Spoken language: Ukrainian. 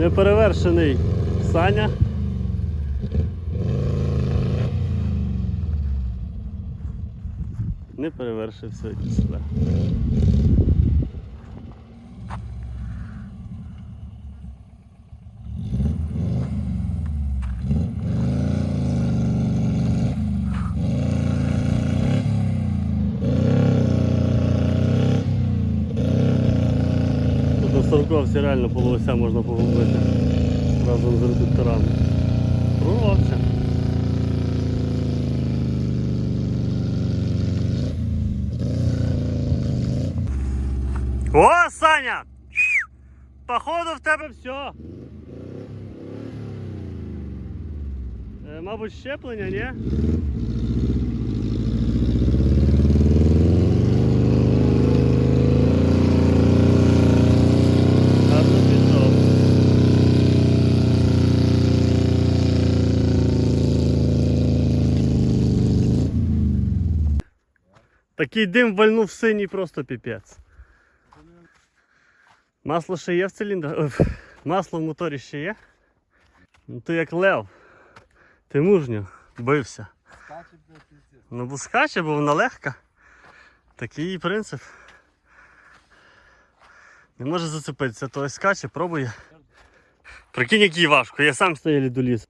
Неперевершений Саня. Не перевершив сьогодні. Тут на Сорковці реально полуося можна погубити разом з редукторами. Прорвався. О, Саня! Походу в тебе все. Е, мабуть, щеплення, ні? Такий дим вальнув синій просто піпець. Масло ще є в циліндрах? Масло в моторі ще є? Ну ти як лев. Ти мужньо бився. Ну бо скаче, бо вона легка. Такий її принцип. Не може зацепитися, то й скаче, пробує. Прикинь, який важко, я сам стою доліз.